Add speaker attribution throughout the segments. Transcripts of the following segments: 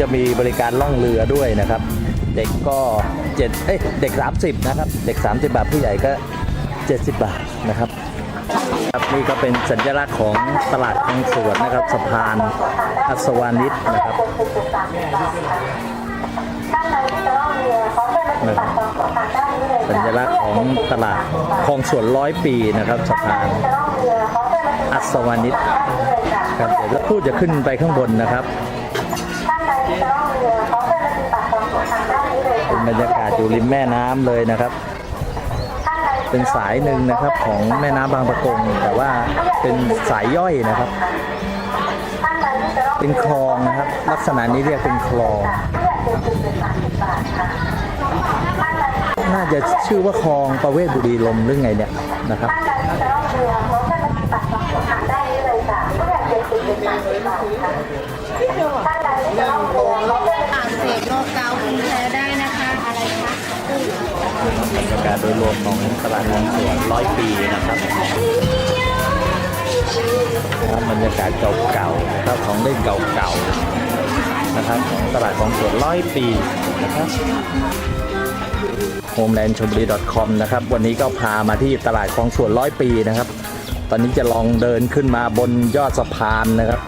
Speaker 1: จะมีบริการล่องเรือด้วยนะครับ เด็กก็เจ็ดเอ้ยเด็ก 30 นะครับ เด็ก 30 บาทผู้ใหญ่ก็ 70 บาทนะครับครับนี่ก็เป็นสัญลักษณ์ของตลาดคลองสวนนะครับสะพานอัศวานิชนะครับนะครับสัญลักษณ์ของตลาดคลองสวนร้อยปีนะครับสะพานอัศวานิชครับเดี๋ยวจะพูดจะขึ้นไปข้างบนนะครับ บรรยากาศอยู่ริมแม่น้ำเลยนะครับ เป็นสายหนึ่งนะครับของแม่น้ำบางปะกง แต่ว่าเป็นสายย่อยนะครับ เป็นคลองนะครับ ลักษณะนี้เรียกเป็นคลอง น่าจะชื่อว่าคลองประเวศบุรีลมหรือไงเนี่ยนะครับ
Speaker 2: อักเสบโรคเกาต์คุณแพ้ได้นะคะ อะไรคะ
Speaker 1: บรรยากาศโดยรวมของตลาดคลองสวนร้อยปีนะครับครับบรรยากาศเก่าๆนะครับของเล่นเก่าๆนะครับของตลาดคลองสวนร้อยปีนะครับ homeland c h o m b u r i com นะครับ วันนี้ก็พามาที่ตลาดคลองสวนร้อยปีนะครับ ตอนนี้จะลองเดินขึ้นมาบนยอดสะพานนะครับ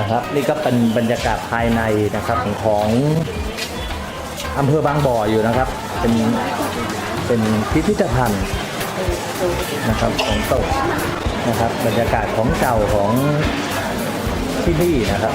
Speaker 1: นะครับ นี่ก็เป็นบรรยากาศภายในนะครับของอำเภอบางบ่ออยู่นะครับ เป็นเป็นพิพิธภัณฑ์นะครับของตกนะครับ บรรยากาศของเก่าของที่นี่นะครับ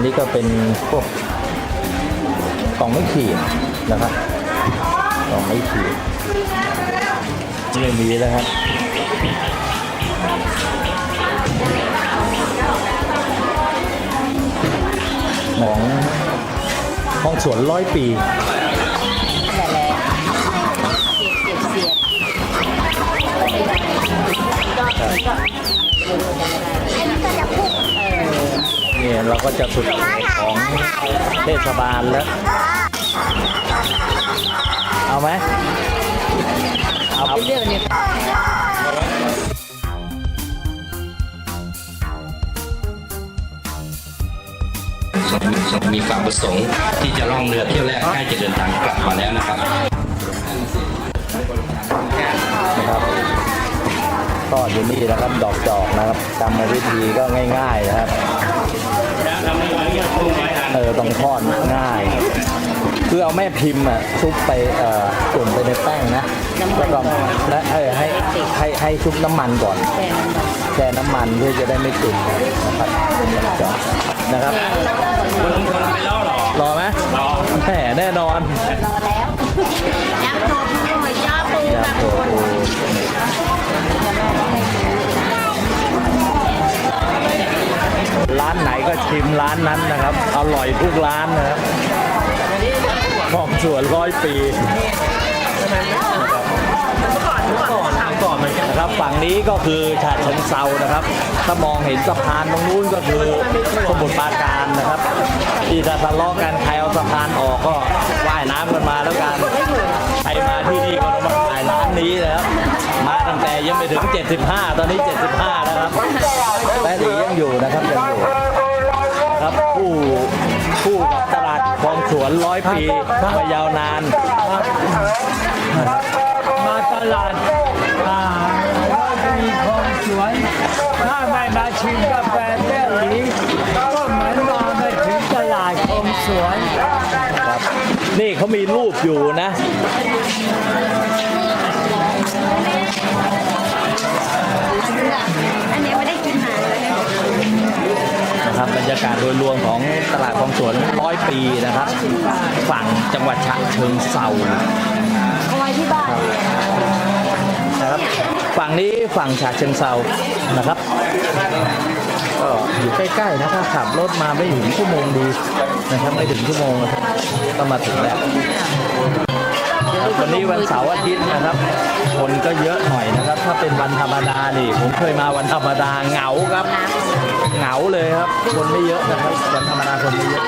Speaker 1: นนี้ก็เป็นพวกกล่องไม่ขีดนะครับกล่องไม่ขีดนี่มีแล้วครับของห้องสวนร้อยปี
Speaker 2: ก็ นี่เรา
Speaker 1: ก็จะสุดของเทศบาลแล้ว เอาไหมเอาไป
Speaker 2: เรื่องนี้
Speaker 3: มีความประสงค์ที่จะล่องเรือเที่ยวแรกใกล้จะเดินทางกลับมาแล้วนะครับ
Speaker 1: ก็อยู่นี่นะครับ ดอกจอกนะครับกรรมวิธีก็ง่าย ๆนะครับเออต้องทอดง่าย คือเอาแม่พิมพ์อะชุบไปเอ่อจุ่มไปในแป้งนะแล้วก็และเออให้ให้ให้ชุบน้ำมันก่อน
Speaker 2: แฟนมัน
Speaker 1: แช่น้ำมันเพื่อจะได้ไม่ติดนะครับนะครับรอไหมรอแหมแน่นอน
Speaker 2: รอแล้วยักษ์โตปูหอยย่าปู
Speaker 1: อยา
Speaker 2: ค่ะ
Speaker 1: กโอ้โหร้าน ก็ชิมร้านนั้นนะครับ อร่อยทุกร้านนะครับมองสวนร้อยปีนะครับฝั่งนี้ก็คือฉะเชิงเซานะครับ ถ้ามองเห็นสะพานตรงนู้นก็คือสมุทรปราการนะครับที่ถ้าทะเลาะกันใครเอาสะพานออกก็ว่ายน้ำกันมาแล้วกันใครมาที่นี่ก็ต้องมาถ่ายร้านนี้นะครับมาตั้งแต่ยังไม่ถึง 75 ตอนนี้ 75แล้วครับแต่ดียังอยู่นะครับยังอยู่ ครับผู้ผู้กับตลาดคลองสวนร้อยปีมายาวนาน
Speaker 4: มาตลาดอ่าร้อยปีคลองสวนถ้าไม่มาชิมกาแฟแก้วหลีก็เหมือนมาไม่ถึงตลาดคลองสวน
Speaker 1: นี่เขามีรูปอยู่นะ รับบรรยากาศโดยรวมของตลาดคลองสวนร้อยปีนะครับ ฝั่งจังหวัดฉะเชิงเซา
Speaker 2: เอาไว้ที่บ้าน
Speaker 1: นะครับฝั่งนี้ฝั่งฉะเชิงเซานะครับก็อยู่ใกล้ๆนะถ้าขับรถมาไม่ถึงชั่วโมงดีนะครับไม่ถึงชั่วโมงนะครับก็มาถึงแล้ว วันนี้วันเสาร์อาทิตย์นะครับ คนก็เยอะหน่อยนะครับ ถ้าเป็นวันธรรมดานี่ผมเคยมาวันธรรมดาเหงาครับ เหงาเลยครับ คนไม่เยอะนะครับ วันธรรมดาคนไม่เยอะ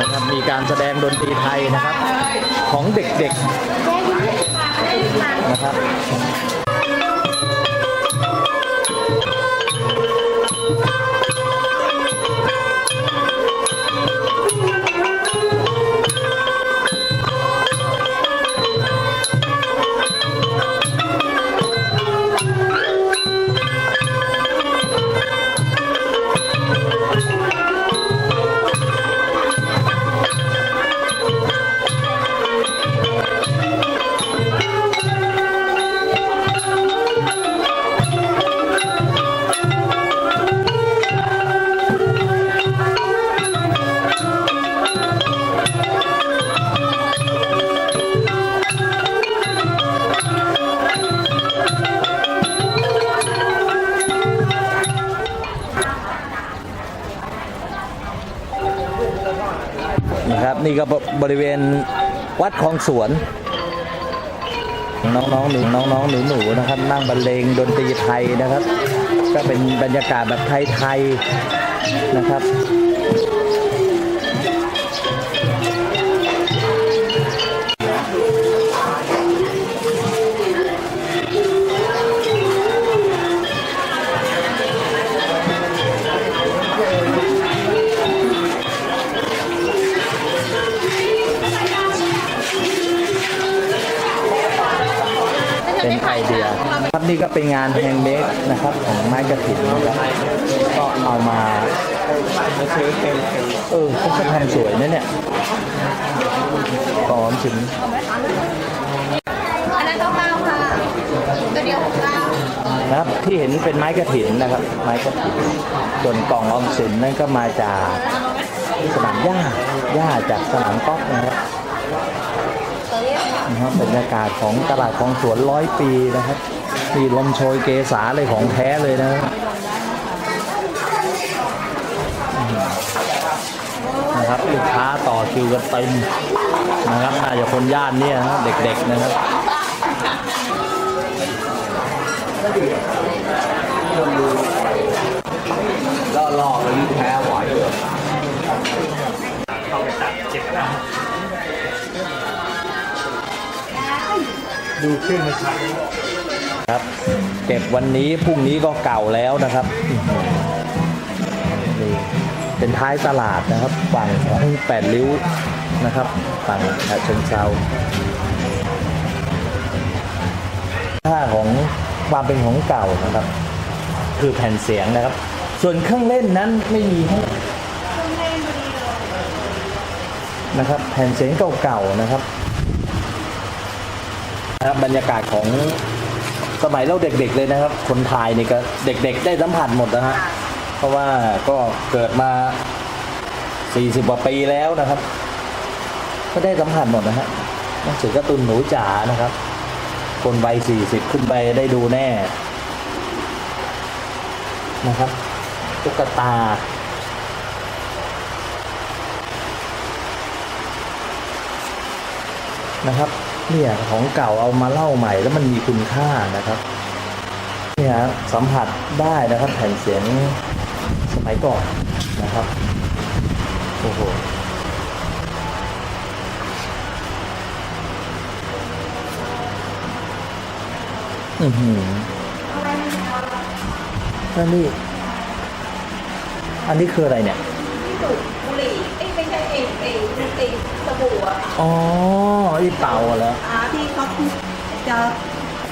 Speaker 1: นะครับมีการแสดงดนตรีไทยนะครับ ของเด็กๆนะครับ นี่ก็บบริเวณวัดคลองสวน น้องๆหนูน้องๆหนูหนูๆนะครับ นั่งบรรเลงดนตรีไทยนะครับ ก็เป็นบรรยากาศแบบไทยๆนะครับ เป็นงานแฮนด์เมดนะครับของไม้กระถิ่นนะครับก็เอามาเออเขาก็ทำสวยนะเนี่ยหอมถึง
Speaker 2: อันนั้นเก้าเก้าค่ะตัวเดียวหกเก้า
Speaker 1: นะครับที่เห็นเป็นไม้กระถิ่นนะครับ ไม้กระถิ่นส่วนกล่องออมสินนั่นก็มาจากสนามหญ้าหญ้าจากสนามก๊อกนะครับนะครับบรรยากาศของตลาดของสวนร้อยปีนะครับ มีลมโชยเกษาเลยของแท้เลยนะนะครับลูกค้าต่อคิวกันเต็มนะครับน่าจะคนย่านเนี่ยนะเด็กๆนะครับล่อล่อเป็นแพ้ไหวดูขึ้นนะครับ ครับเก็บวันนี้พรุ่งนี้ก็เก่าแล้วนะครับนี่เป็นท้ายตลาดนะครับฝั่งของแปดริ้วนะครับฝั่งฉะเชิงเซาค่าของความเป็นของเก่านะครับ คือแผ่นเสียงนะครับ ส่วนเครื่องเล่นนั้นไม่มีให้นะครับ แผ่นเสียงเก่าๆนะครับนะครับบรรยากาศของ สมัยเราเด็กๆเลยนะครับ คนไทยนี่ก็เด็กๆ ได้สัมผัสหมดนะฮะเพราะว่าก็เกิดมา 40กว่าปีแล้วนะครับ ก็ได้สัมผัสหมดนะฮะหนังสือการ์ตูนหนูจ๋านะครับ คนวัย40 ขึ้นไปได้ดูแน่นะครับตุ๊กตานะครับ เนี่ยของเก่าเอามาเล่าใหม่แล้วมันมีคุณค่านะครับเนี่ยสัมผัสได้นะครับแผ่นเสียงสมัยก่อนนะครับโอ้โหอือหือแล้วนี่อันนี้คืออะไรเนี่ย
Speaker 2: บุหรี่เอ้ยไม่ใช่เอไอ้ไอ้สบู่อะ
Speaker 1: อ๋อไอ้เป่าเหรอ
Speaker 2: อ่าที่เขาจะ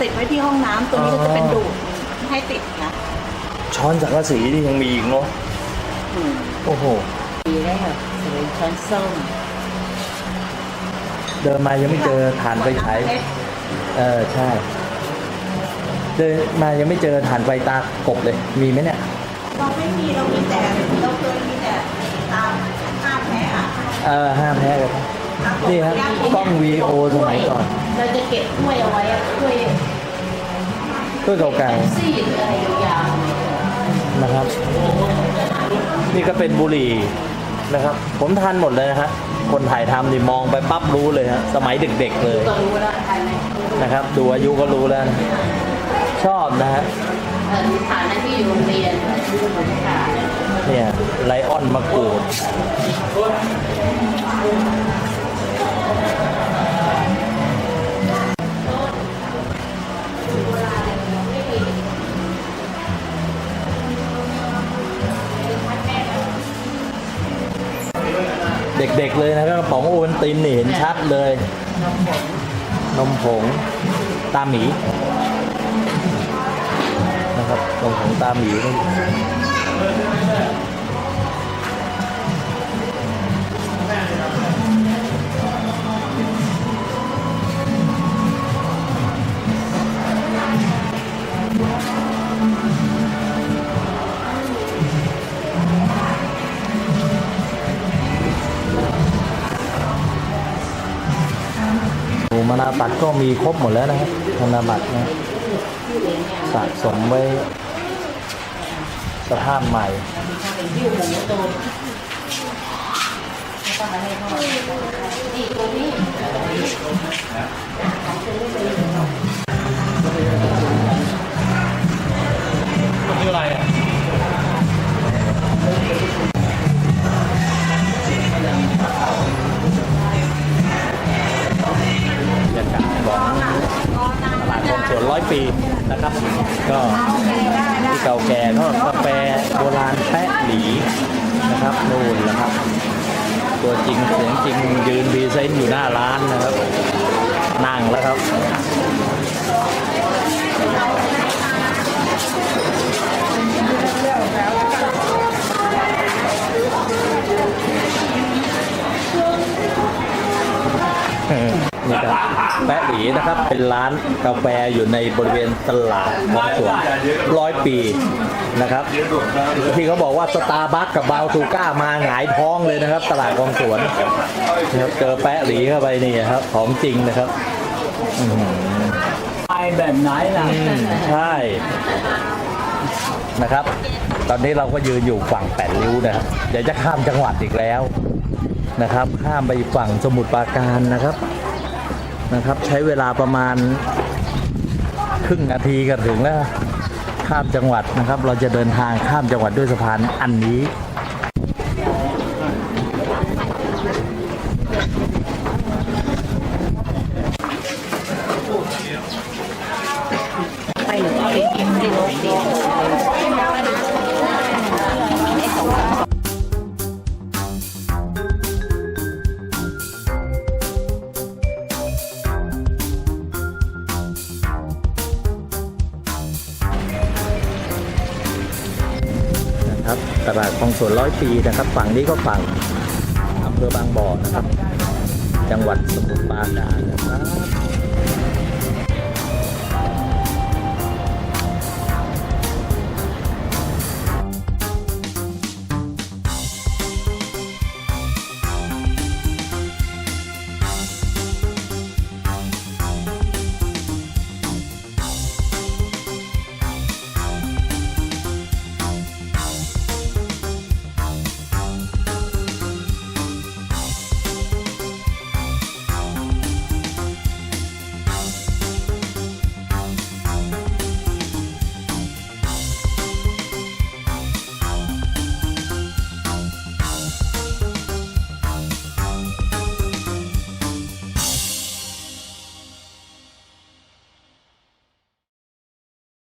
Speaker 2: ติดไว้ที่ห้องน้ำตัวนี้ก็จะเป็นดูดให้ติดนะ
Speaker 1: ช้อนสังกะสีนี่ยังมีอีกเนาะโอ้โห
Speaker 5: ดีได้ค่ะสวยช้อนส้ม
Speaker 1: เดินมายังไม่เจอฐานไฟฉาย
Speaker 2: เพชร
Speaker 1: เออใช่ เดินมายังไม่เจอฐานไฟตากบเลยมีไหมเนี่ย
Speaker 2: เราไม่มีเรามีแต่เราเคยมีแต่ตามห้าแพ้อะ
Speaker 1: เออห้ามแพ้เลยครับนี่ครับกล้องวีโอสมัยก่อน
Speaker 5: เราจะเก็บถ้วยเอาไว้อะถ้วย
Speaker 1: เพื่อเก่า
Speaker 5: ซีดอะไรยาว
Speaker 1: นะครับ นี่ก็เป็นบุหรี่นะครับ ผมทานหมดเลยนะฮะคนถ่ายทำนี่มองไปปั๊บรู้เลยฮะสมัยเด็กๆเลย
Speaker 5: ๆก็รู้แล้วทานไหม
Speaker 1: นะครับ ดูอายุก็รู้แล้วนะชอบนะฮะ
Speaker 5: เออฐานนั้นที่อยู่โรงเรียนเนค่ะ
Speaker 1: เนี่ย ไลออนมะกรูดเด็กๆเลยนะครับกระป๋องโอวัลตินนี่เห็นชัดเลย นมผง ตาหมี นะครับนมผงตาหมีนี่มนาบัตรก็มีครบหมดแล้วนะครับธนาบัตรนะสะสมไว้ สภาพใหม่
Speaker 5: ที่หูโตนี่ตัวนี้
Speaker 1: คืออะไรอะบรรยากาศของตลาดคลอง สวนร้อยปีนะครับ ก็ที่เก่าแก่ก็กาแฟโบราณแปะหลีนะครับนู่นนะครับ ตัวจริงเสียงจริงยืนพรีเซน์อยู่หน้าร้านนะครับ นั่งแล้วครับ นี่ครับแปะหลีนะครับ เป็นร้านกาแฟอยู่ในบริเวณตลาดของสวนร้อยปีนะครับ ที่เขาบอกว่าสตาร์บัคกับบาวทูก้ามาหงายท้องเลยนะครับ ตลาดของสวนนะครับเจอแปะหลีเข้าไปนี่ครับ ของจริงนะครับอื้อหือ
Speaker 4: ไปแบบไหนล่ะ
Speaker 1: อืมใช่นะครับ ตอนนี้เราก็ยืนอยู่ฝั่งแปดริ้วนะครับเดี๋ยวจะข้ามจังหวัดอีกแล้วนะครับ ข้ามไปฝั่งสมุทรปราการนะครับ นะครับ ใช้เวลาประมาณครึ่งนาทีก็ถึงแล้วข้ามจังหวัดนะครับ เราจะเดินทางข้ามจังหวัดด้วยสะพานอันนี้
Speaker 5: ไปหรือเอาไปก็บที่
Speaker 1: นะครับ ตลาดคลองสวนร้อยปีนะครับ ฝั่งนี้ก็ฝั่งอำเภอบางบ่อนะครับ จังหวัดสมุทรปราการนะครับ